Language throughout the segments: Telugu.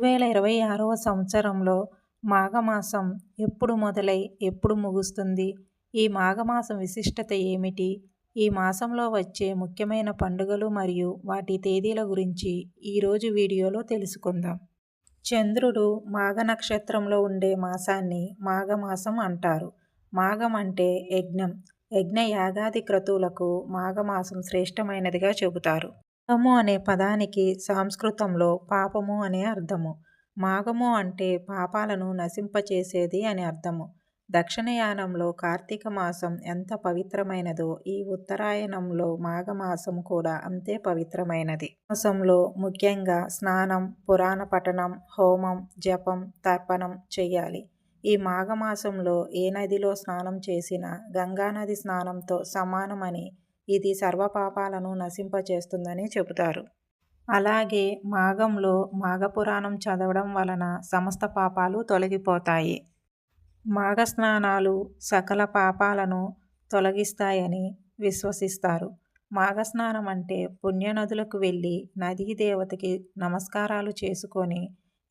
వేల ఇరవై ఆరవ సంవత్సరంలో మాఘమాసం ఎప్పుడు మొదలై ఎప్పుడు ముగుస్తుంది? ఈ మాఘమాసం విశిష్టత ఏమిటి? ఈ మాసంలో వచ్చే ముఖ్యమైన పండుగలు మరియు వాటి తేదీల గురించి ఈరోజు వీడియోలో తెలుసుకుందాం. చంద్రుడు మాఘ నక్షత్రంలో ఉండే మాసాన్ని మాఘమాసం అంటారు. మాఘం అంటే యజ్ఞం. యజ్ఞ యాగాది క్రతువులకు మాఘమాసం శ్రేష్టమైనదిగా చెబుతారు. మాఘము అనే పదానికి సంస్కృతంలో పాపము అనే అర్థము. మాఘము అంటే పాపాలను నశింపచేసేది అని అర్థము. దక్షిణయానంలో కార్తీక మాసం ఎంత పవిత్రమైనదో ఈ ఉత్తరాయణంలో మాఘమాసం కూడా అంతే పవిత్రమైనది. మాసంలో ముఖ్యంగా స్నానం పురాణ పఠనం హోమం జపం తర్పణం చెయ్యాలి ఈ మాఘమాసంలో ఏ నదిలో స్నానం చేసినా గంగానది స్నానంతో సమానమని ఇది సర్వపాపాలను నశింపచేస్తుందని చెబుతారు. అలాగే మాఘంలో మాఘపురాణం చదవడం వలన సమస్త పాపాలు తొలగిపోతాయి. మాఘస్నానాలు సకల పాపాలను తొలగిస్తాయని విశ్వసిస్తారు. మాఘస్నానం అంటే పుణ్యనదులకు వెళ్ళి నదీ దేవతకి నమస్కారాలు చేసుకొని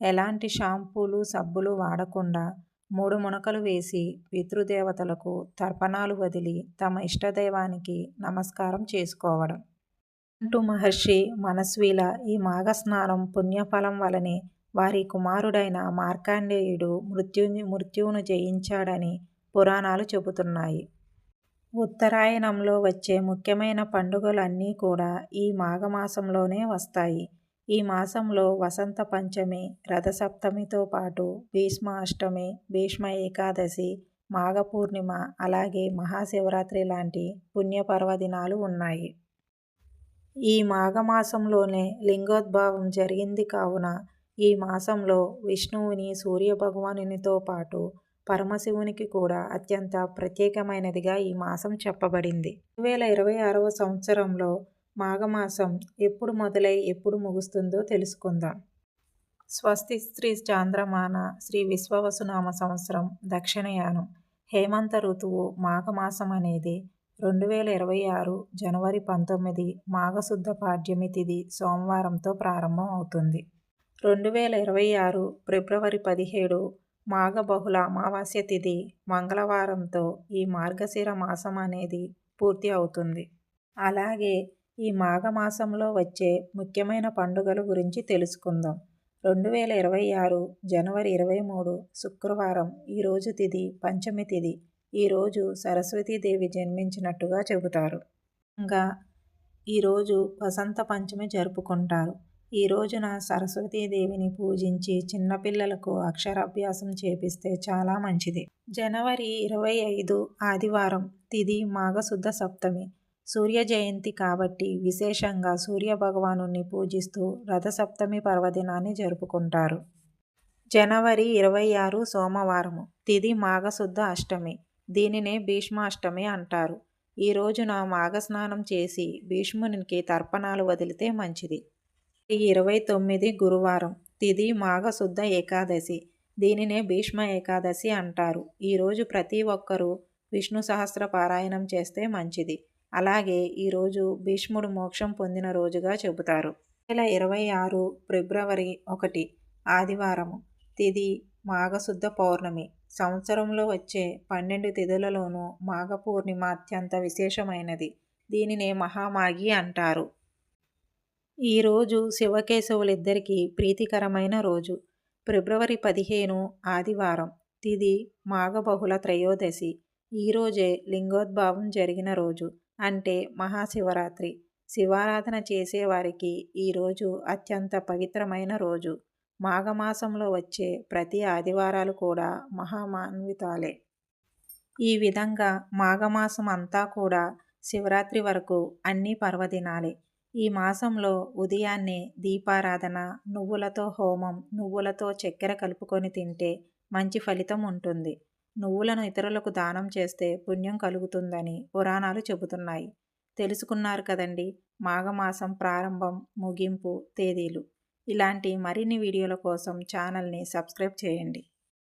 ఎలాంటి షాంపూలు సబ్బులు వాడకుండా మూడు మునకలు వేసి పితృదేవతలకు తర్పణాలు వదిలి తమ ఇష్టదైవానికి నమస్కారం చేసుకోవడం. అంటూ మహర్షి మనస్వీల ఈ మాఘస్నానం పుణ్యఫలం వలనే వారి కుమారుడైన మార్కాండేయుడు మృత్యు మృత్యువును జయించాడని పురాణాలు చెబుతున్నాయి. ఉత్తరాయణంలో వచ్చే ముఖ్యమైన పండుగలన్నీ కూడా ఈ మాఘమాసంలోనే వస్తాయి. ఈ మాసంలో వసంత పంచమి రథసప్తమితో పాటు భీష్మాష్టమి భీష్మ ఏకాదశి మాఘ పూర్ణిమ అలాగే మహాశివరాత్రి లాంటి పుణ్యపర్వదినాలు ఉన్నాయి. ఈ మాఘమాసంలోనే లింగోద్భావం జరిగింది కావున ఈ మాసంలో విష్ణువుని సూర్యభగవానునితో పాటు పరమశివునికి కూడా అత్యంత ప్రత్యేకమైనదిగా ఈ మాసం చెప్పబడింది. రెండు వేల ఇరవై ఆరవ సంవత్సరంలో మాఘమాసం ఎప్పుడు మొదలై ఎప్పుడు ముగుస్తుందో తెలుసుకుందాం. స్వస్తి శ్రీ చాంద్రమాన శ్రీ విశ్వవసునామ సంవత్సరం దక్షిణయానం. హేమంత ఋతువు మాఘమాసం అనేది రెండు వేల ఇరవై ఆరు జనవరి పంతొమ్మిది మాఘశుద్ధ పాడ్యమి తిథి సోమవారంతో ప్రారంభం అవుతుంది. రెండు వేల ఇరవై ఆరు ఫిబ్రవరి పదిహేడు మాఘ బహుళ అమావాస్య తిథి మంగళవారంతో ఈ మార్గశిర మాసం అనేది పూర్తి అవుతుంది. అలాగే ఈ మాఘమాసంలో వచ్చే ముఖ్యమైన పండుగల గురించి తెలుసుకుందాం. రెండు వేల ఇరవై ఆరు జనవరి ఇరవై మూడు శుక్రవారం ఈరోజు తిది పంచమి తిది. ఈరోజు సరస్వతీదేవి జన్మించినట్టుగా చెబుతారు. ఇంకా ఈరోజు వసంత పంచమి జరుపుకుంటారు. ఈ రోజున సరస్వతీదేవిని పూజించి చిన్నపిల్లలకు అక్షరాభ్యాసం చేపిస్తే చాలా మంచిది. జనవరి ఇరవై ఐదు ఆదివారం తిది మాఘశుద్ధ సప్తమి. సూర్య జయంతి కాబట్టి విశేషంగా సూర్య భగవాను పూజిస్తూ రథసప్తమి పర్వదినాన్ని జరుపుకుంటారు. జనవరి ఇరవై ఆరు సోమవారము తిది మాఘశుద్ధ అష్టమి దీనినే భీష్మాష్టమి అంటారు. ఈ రోజున మాఘస్నానం చేసి భీష్మునికి తర్పణాలు వదిలితే మంచిది. ఇరవై తొమ్మిది గురువారం తిది మాఘశుద్ధ ఏకాదశి దీనినే భీష్మ ఏకాదశి అంటారు. ఈరోజు ప్రతి ఒక్కరూ విష్ణు సహస్ర పారాయణం చేస్తే మంచిది. అలాగే ఈరోజు భీష్ముడు మోక్షం పొందిన రోజుగా చెబుతారు. వేల ఇరవై ఆరు ఫిబ్రవరి ఒకటి ఆదివారము తిది మాఘశుద్ధ పౌర్ణమి. సంవత్సరంలో వచ్చే పన్నెండు తిథులలోనూ మాఘ పూర్ణిమ అత్యంత విశేషమైనది. దీనినే మహామాగి అంటారు. ఈరోజు శివకేశవులిద్దరికీ ప్రీతికరమైన రోజు. ఫిబ్రవరి పదిహేను ఆదివారం తిది మాఘబహుళ త్రయోదశి. ఈరోజే లింగోద్భావం జరిగిన రోజు. అంటే మహాశివరాత్రి. శివారాధన చేసేవారికి ఈరోజు అత్యంత పవిత్రమైన రోజు. మాఘమాసంలో వచ్చే ప్రతి ఆదివారాలు కూడా మహామాన్వితాలే. ఈ విధంగా మాఘమాసం అంతా కూడా శివరాత్రి వరకు అన్ని పర్వదినాలే. ఈ మాసంలో ఉదయాన్నే దీపారాధన నువ్వులతో హోమం నువ్వులతో చక్కెర కలుపుకొని తింటే మంచి ఫలితం ఉంటుంది. నువ్వులను ఇతరులకు దానం చేస్తే పుణ్యం కలుగుతుందని పురాణాలు చెబుతున్నాయి. తెలుసుకున్నారు కదండి మాఘమాసం ప్రారంభం ముగింపు తేదీలు. ఇలాంటి మరిన్ని వీడియోల కోసం ఛానల్ని సబ్స్క్రైబ్ చేయండి.